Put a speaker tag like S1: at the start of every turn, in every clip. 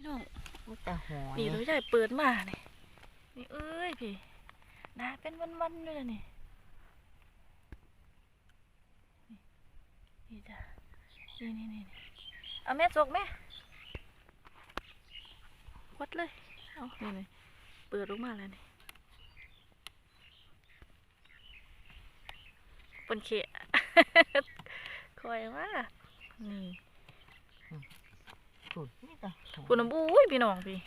S1: พี่น้อง
S2: มีแต่หอย
S1: นี่เราใหญ่เปิดมาเนี่ยนี่เอ้ยพี่นาเป็นวันๆด้วยล่ะนี่นี่นี่จ้ะนี่นี่นี่เอาแม่จกแม่วัดเลยเอานี่นี่เปิดออกมาแล้วนี่ปนเขะคอยว่านี่
S2: สุดมีแต่หอย
S1: คุณน้ำบู้ยพี่น้องพี่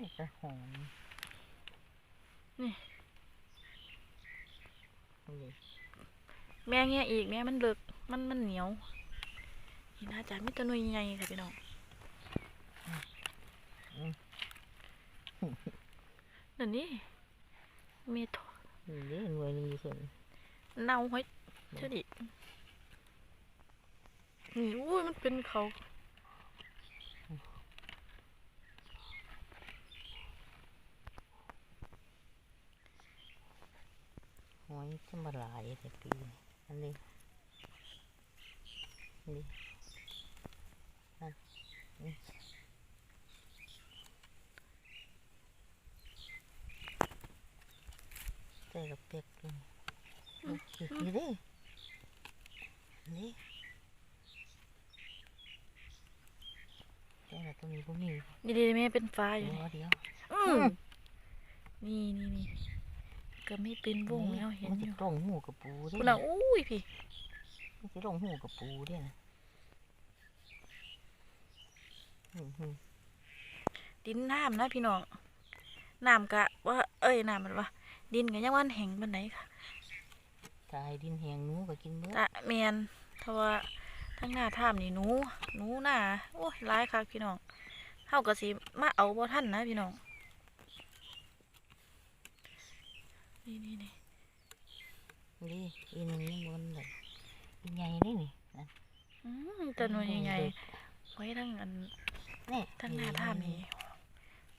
S2: มีแต่หอย
S1: นี่
S2: นี่
S1: แม่เงี้ยอีกแม่มันเลิกมันมันเหนียวนี่น่าจะมีแตัวหน่วยใหญ่ค่ะพี่น้องนั่นนี่เมทอ
S2: นี่เด้หน่วยหนึงอยู่ส่วน
S1: เน่าไว้เท่าดินี่อุ้ยมันเป็นเขา
S2: หอยจะมาหลายแต่ปีนี้อันนี้นี่อันนี่ใส่กับเป็กเลยนี่นี่เด้นี่แต่ละตรงนี้ก็มี
S1: นี่ดีแม่เป็นฟ้าอยู่
S2: เดี๋ย
S1: นี่
S2: วเดี๋ยว
S1: อืมนี่นี่นี่ ก็ไม่เป็นวงแล้วเห็น
S2: มัน
S1: อ
S2: จะ
S1: ยู่
S2: ลงหูกับปูเด้
S1: คุณน่ะอุ้ยพี่
S2: มันจะลงหูกับปูเด้นะอืมอืม
S1: ดินน้ำนะพี่น้องน้ำกะว่า เอ้ยน้ำมันว่าดินกะยังวันแห้งบันไหนค่ะ
S2: ตายดินแหงหนูก็กินเมื่อ
S1: อะแมนเพราะว่าทั้งหน้าถ้ำนี่หนูหนูหน้าโอ้ยร้ายค่ะพี่น้องเท่ากับสิมาเอาบ่ท่านนะพี่น้อง นี่นี่นี่
S2: นี่อีหนึงนี่มันเลยอีใหญ่นี่นี่นะ
S1: อืมแตัวหน่วยใหญ่ๆไว้ทั้งอัน
S2: นี่
S1: ทั้งหน้าถ้ำนี่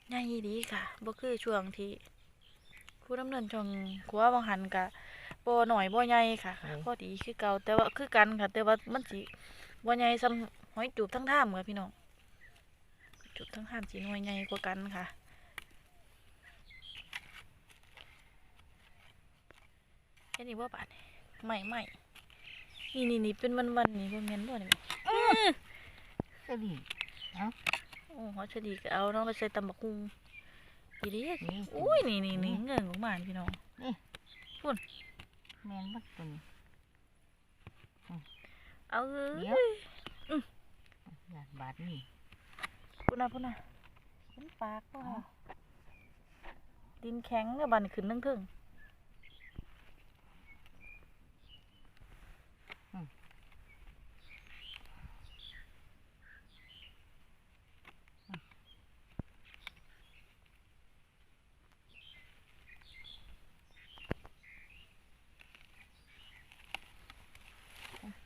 S1: ใหญ่ดีค่ะบ่คือช่วงที่ผู้ดำเนินช่วงขัวบางหันกะบ่หน่อยบ่ใหญ่ค่ะพอดีคือเก่าแต่ว่าคือกันค่ะ แต่ว่ามันสิบ่ใหญ่ซ้ำหอยจูบทั้งถ้ำค่ะพี่น้องจูบทั้งถ้ำสิหน่วยใหญ่กว่ากันค่ะ เห็นอีกว่าบาดนี่ไม่ไม่นี่นี่นี่เป็นวันวันๆนี่บ่แม่นบ่นี่แม่
S2: ก็ดี
S1: โอ้หอชะดีก็เอาเนาะไปใส่ตำบักหุ่งดีดี
S2: นี่
S1: อุ้ยนี่นี่นี่เงินของมันพี่น้อง
S2: แมนบัดตัวนี้
S1: เอาเอ้
S2: เดี๋ยวยหลานบาทนี่
S1: พุ่นน่ะพุ่นน่ะเป็นปากว่ะดินแข็งกับบันขึ้นทั้งทึ่งๆ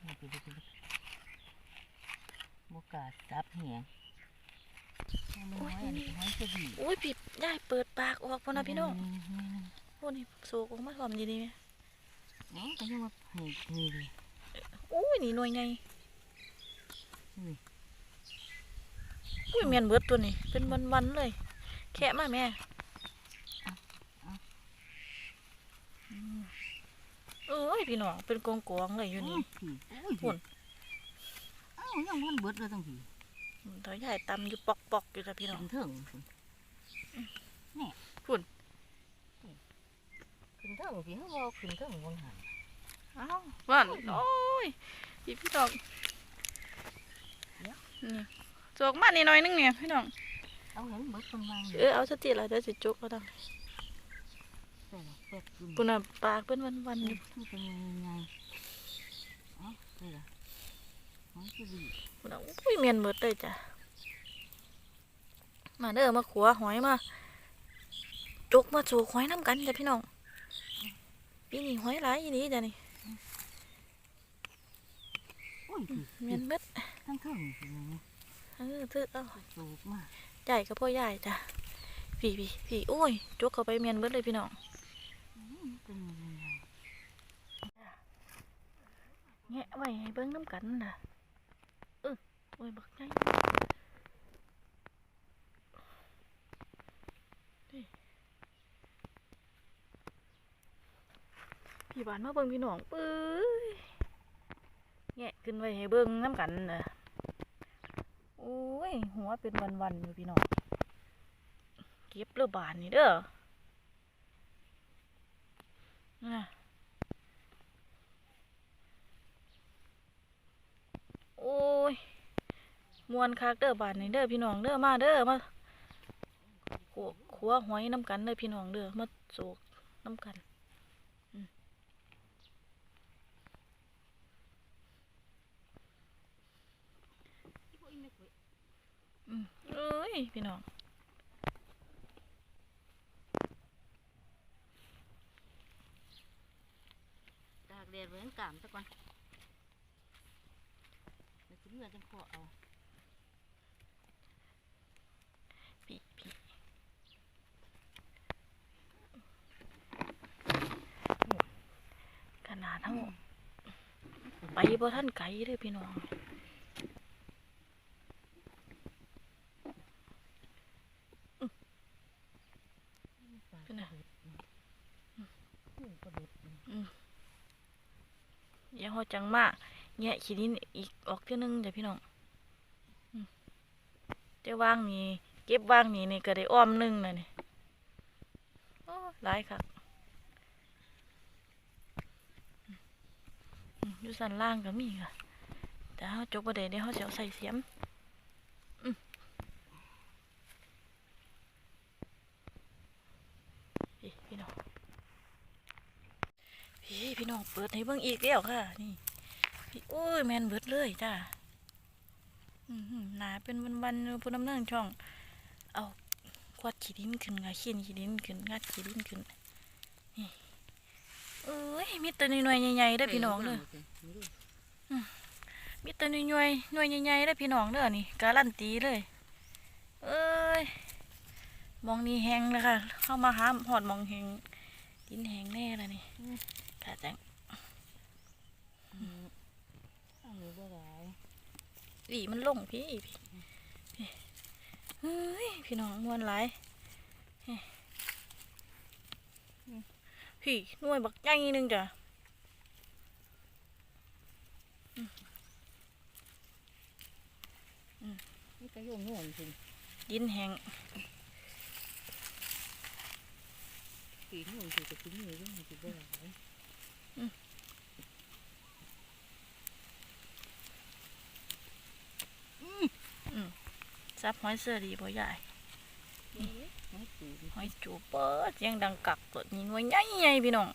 S2: นี่ไปดูไปดูบกล้าจับแหงมันน้ อยอันนี้น้อยจะดี
S1: อุ้ยพี่ได้เปิดปากออกพุ่นน่ะพี่น้อง
S2: นี่นี่
S1: โอ้นี่โศกออกมาหอมดีดีไหม
S2: นี่ก็ยังมาให้นี่ดิ
S1: อุ้ยนี่หน่วยไง
S2: นี่
S1: อุ้ยเมียนเบิดตัวนี้เป็นวันวันๆเลย แค่มาแม่อืมเอ้ยพี่น้องเป็นกองกองๆเลยอยู่นี่
S2: ผีอุ้ย
S1: พุ่น
S2: อ้าวยังมันเบิดเลยตั้งผี
S1: ตัวใหญ่ตำอยู่ปอกปอกๆอยู่จ้ะพี่น้อง
S2: ถึงถึงนี่
S1: พุ่น
S2: ขึ้นถึงพี่เขาบอกขึ้นถึงบนหัน
S1: อ้าวว่านโอ้ยพี่พี่น้องนี่จกมานี่หน่อยนึงเนี่ยพี่น้อง
S2: เอาเห็นเบิดกำลัง
S1: เออเอาสติละเดี๋ยวสิจกเอาดัง
S2: แต่ละเป็ดกิน
S1: ปุ่นน่ะปากเป็นวันวันๆอยู่
S2: มันเป็นยังไงเอ๋อนี่ล่ะมันจะ ดี
S1: ปุ่นน่ะอุ้ยเมียนเบิดเลยจ้ะมาเด้อมาขัวหอยมาจกมาโจกหอยน้ำกันจ้ะพี่น้องปีนี้หอยหลายอีนี้จ้ะนี่
S2: อุ้ยผี
S1: เมียนเบิด
S2: ทั้งถึงผี
S1: เออถือเอา
S2: สูบมา
S1: ใหญ่กับพ่อใหญ่จ้ะพี่พี่พี่โอ้ยจกเข้าไปเมียนเบิดเลยพี่น้อง
S2: อืมเป็นยังไง
S1: แงะไว้ให้เบิ่งน้ำกันน่ะเออ โอ้ยบักใหญ่พี่บานมาเบิ่งพี่น้องปื้ยแงะขึ้นไปให้เบิ่งน้ำกันเนอะโอ้ย หัวเป็นวันวันอยู่พี่น้อง เก็บเรือบานนี่เด้อนะโอ้ย มวนคักเด้อบานนี่เด้อพี่น้องเด้อมาเด้อมาขัวขัวหอยน้ำกันเด้อพี่น้องเด้อมาโศกน้ำกันอืมเอ้ยพี่น้อง
S2: ตากแดดไว้ข้างกลางซะก่อนเดี๋ยวสิเมื่อจังขอเอา
S1: พี่พี่ขนาดทั้ง ไปบ่ท่านไกลเด้อพี่น้อง
S2: ปลา
S1: เนไง
S2: ห
S1: อย่าหอจังมากแงะขี้ดินอีกออกเท่อนึงจ้ะพี่น้องอืมแต่ว่างนี่เก็บว่างนี่นี่ก็ได้อ้อมหนึงน่ะนี่โอ้หลายคักอืม อยู่สันล่างก็มีค่ะ แต่เฮาจกบ่ได้เดี๋ยวเฮาสิเอาใส่เสียมอืมพี่พี่น้องพี่พี่น้องเปิดให้เบิ่งอีกแล้วค่ะ นี่พี่โอ้ยแมนเบิดเลยจ้าอือหือหนาเป็นวันๆอยู่ผู้ดำเนินช่อง เอาควัดขี้ดินขึ้นงาเขียนขี้ดินขึ้นงัดขี้ดินขึ้น เอ้ยมีแต่หน่วยๆใหญ่ๆเด้อพี่น้องเด้อมีแต่หน่วยๆหน่วยใหญ่ๆเด้อพี่น้องเด้อนี่การันตีเลย เอ้ยมองนี่แหงเลยค่ะ เข้ามาหาหอดหมองแหงดินแหงแน่เลยนี่ค่ะจัง
S2: อืมเอาหนูบ่หลาย
S1: หวีมันลงพี่พี่พี่เฮ้ยพี่น้องมวนหลายเฮ้ย พี่หน่วยบักใหญ่หนึงจ้ะ
S2: นี่ก็โยงโยงสิง
S1: ดินแห้ง
S2: ปีนโยงสิจะกินมือยังสิบ่หลาย
S1: ซับหอยเสือดีบ่ใหญ่ หอยจูบเปิดเสียงดังกักตัวนี้หน่วยใหญ่ใหญ่พี่น้อง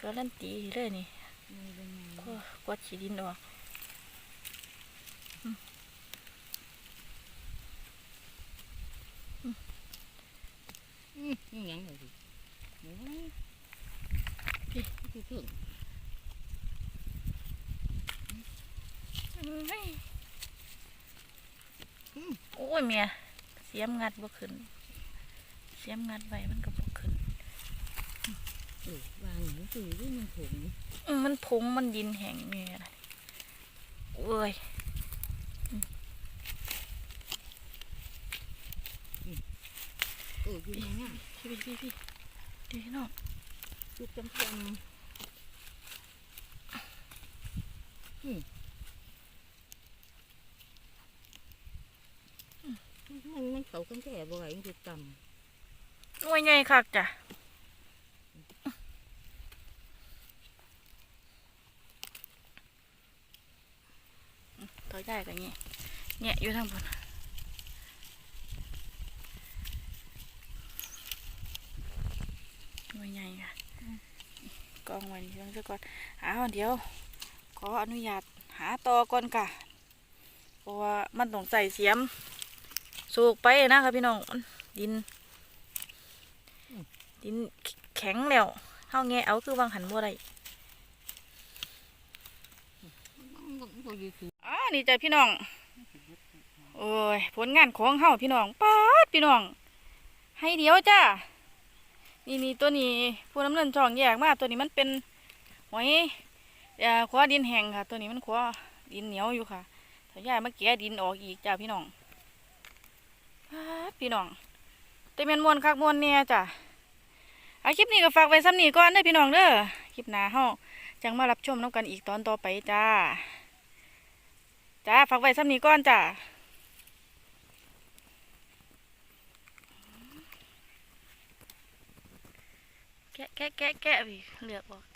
S1: การันตีเลยนี่
S2: มือเป็นไง
S1: ก็กวาดขี้ดินออก
S2: อืมนี่หยังเลยสิโอ้ยพี่พี่ถึง
S1: เฮ้ยโอ้ยเมีย สียมงัดบ่ขึ้น เสียมงัดไว้มันก็บ่ขึ้น
S2: เออวางหนูตื่นด้วยมันผง
S1: อืมมันพงมันดินแห้งเนี่ยนะโอ้ย
S2: เอออยู่ในง่าย
S1: พี่พี่พี่พี่ดีพี่น้อง
S2: จุกจำจำ มันมันเขากันแก่บ่ไหวมันจะต่
S1: หน่วยใหญ่คักจ้ะตัวใหญ่กันเนี่ยเนี่ยอยู่ทางบนหน่วยใหญ่ค่ะกองไว้นี่เรื่องซะก่อนอ้าวเดี๋ยว ขออนุญาตหาต่อก่อนค่ะเพราะว่ามันต้องใส่เสียม สูกไปนะครับพี่น้องดิน ดินแข็งแล้วเฮาแงเอาคือวางหันบ่ได้ำ
S2: มันก็อยู่สูง
S1: อ่านี่จ้ะพี่น้อง โอ้ย ผลงานของเฮาพี่น้องป๊าดพี่น้อง ให้เดียวจ้านี่นี่ตัวนี้ผู้น้ำเนินช่องแยกมากตัวนี้มันเป็นหอยขวาดินแห้งค่ะ ตัวนี้มันขวาดินเหนียวอยู่ค่ะถ้าย้ามาแกะดินออกอีกจ้าพี่น้อง พี่น้องแต่แม่นมวนคักมวนเนี่ยจ้ะเอาคลิปนี้ก็ฝากไว้ซ้ำนี้ก่อนเด้อพี่น้องเด้อคลิปหน้าเฮาจังมารับชมน้ำกันอีกตอนต่อไปจ้าจ้าฝากไว้ซ้ำนี้ก่อนจ้าแกะแกะแกะแกะพี่เลือกบอก